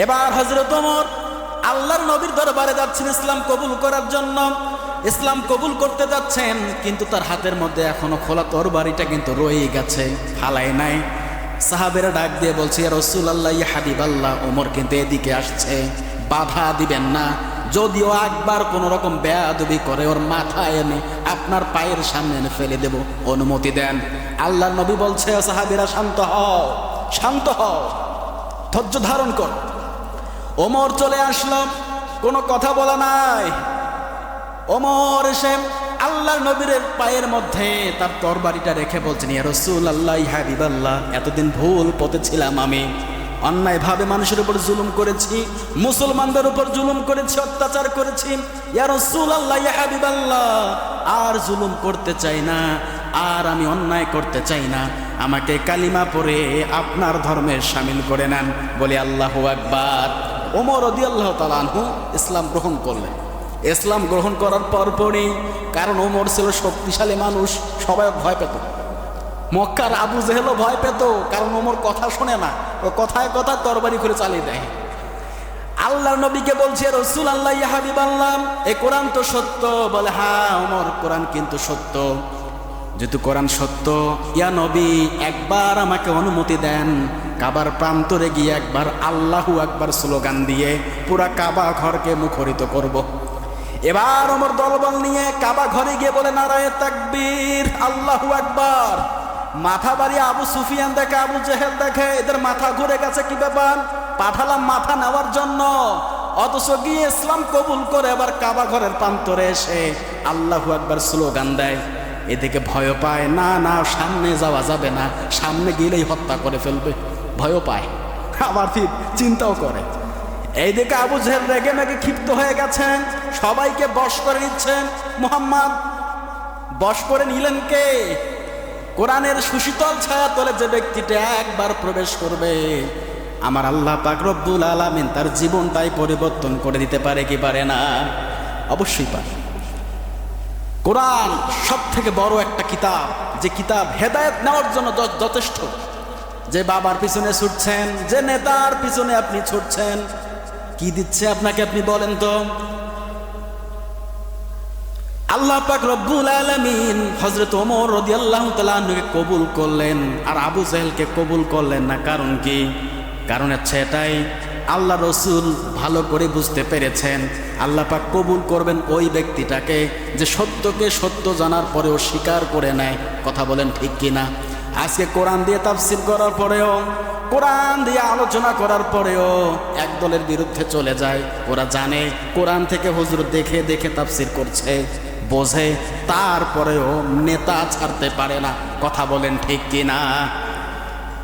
এবার হজরত ওমর আল্লাহর নবীর দরবারে যাচ্ছেন ইসলাম কবুল করার জন্য। ইসলাম কবুল করতে যাচ্ছেন, কিন্তু তার হাতের মধ্যে এখনও খোলা তরবারিটা কিন্তু রয়ে গেছে, ফালাই নাই। সাহাবেরা ডাক দিয়ে বলছে রসুল আল্লাহ হাবিব আল্লাহ ওমর কিন্তু এদিকে আসছে, বাধা দিবেন না। যদিও একবার কোন রকম বেয়াদবি করে, ওর মাথা এনে আপনার পায়ের সামনে এনে ফেলে দেব, অনুমতি দেন। আল্লাহ নবী বলছে সাহাবিরা, শান্ত হও শান্ত হও, ধৈর্য ধারণ কর। ওমর চলে আসলাম। কোনো কথা বলা নাই। ওমর এসে আল্লাহ নবীর পায়ের মধ্যে তার তরবারিটা রেখে বলছেন, ইয়া রসুল আল্লাহ হাবিব আল্লাহ এতদিন ভুল পথে ছিলাম আমি। অন্যায়ভাবে মানুষের উপর জুলুম করেছি, মুসলমানদের উপর জুলুম করেছি, অত্যাচার করেছি। ইয়া আল্লাহ ইয়া আর জুলুম করতে চাই না, আর আমি অন্যায় করতে চাই না। আমাকে কালিমা পরে আপনার ধর্মের সামিল করে নেন। বলে আল্লাহ আকবার। ওমর রদি আল্লাহ তালানহু ইসলাম গ্রহণ করলেন। ইসলাম গ্রহণ করার পরপরই কারণ ওমর ছিল শক্তিশালী মানুষ, সবাই ভয় পেত। মক্কার আবু জেহেলও ভয় পেত, কারণ ওমর কথা শোনে না, ও কথায় কথা তরবারি করে চালিয়ে দেয়। আল্লাহ নবীকে বলছে রসুল আল্লাহ হাবিব আল্লাহ এ কোরআন তো সত্য। বলে হ্যাঁ ওমর কোরআন কিন্তু সত্য। যেহেতু কোরআন সত্য, ইয়া নবী, একবার আমাকে অনুমতি দেন কাবার প্রান্তরে গিয়ে একবার আল্লাহু একবার স্লোগান দিয়ে পুরা কাবা ঘরকে মুখরিত করব। এবার আমার দলবল নিয়ে কাবা ঘরে গিয়ে বলে, নারায় তাকবীর, আল্লাহু একবার মাথা বাড়ি আবু সুফিয়ান দেখে, আবু জেহেল দেখে, এদের মাথা ঘুরে গেছে কি ব্যাপার? পাঠালাম মাথা নেওয়ার জন্য। অথচ গিয়ে ইসলাম কবুল করে আবার কাবা ঘরের প্রান্তরে এসে আল্লাহু একবার স্লোগান দেয়। এদিকে ভয় পায়, না না, সামনে যাওয়া যাবে না, সামনে গেলেই হত্যা করে ফেলবে। ভয় পায়। আবার ফির চিন্তাও করে। এইদিকে আবু জেহেল রেগে মেগে ক্ষিপ্ত হয়ে গেছেন। সবাইকে বশ করে নিচ্ছেন। মুহাম্মদ, বশ করে নিলেন কে? কোরআনের সুশীতল ছায়া তলে যে ব্যক্তিটা একবার প্রবেশ করবে, আমার আল্লাহ পাক রব্বুল আলামিন তার জীবনটাই পরিবর্তন করে দিতে পারে কি পারে না? অবশ্যই পারে। কোরআন সব থেকে বড় একটা কিতাব, যে কিতাব হেদায়েত নেওয়ার জন্য যথেষ্ট। যে বাবার পিছনে ছুটছেন, যে নেতার পিছনে আপনি ছুটছেন, কি দিচ্ছে আপনাকে আপনি বলেন তো? আল্লাহ পাক রব্বুল আলামিন হযরত ওমর রাদিয়াল্লাহু তাআলা আনহুকে কবুল করলেন আর আবু জাহেলকে কবুল করলেন না। কারণ কি? কারণ হচ্ছে এটাই, আল্লাহ রসুল ভালো করে বুঝতে পেরেছেন। আল্লাহ পাক কবুল করবেন ওই ব্যক্তিটাকে যে সত্যকে সত্য জানার পরেও স্বীকার করে নেয়। কথা বলেন ঠিক কিনা? আজকে কোরআন দিয়ে তাফসিল করার পরেও, কোরআন দিয়ে আলোচনা করার পরেও এক দলের বিরুদ্ধে চলে যায়। ওরা জানে কোরআন থেকে হুজুর দেখে দেখে তাফসির করছে, বোঝে, তারপরেও নেতা ছাড়তে পারে না। কথা বলেন ঠিক কিনা?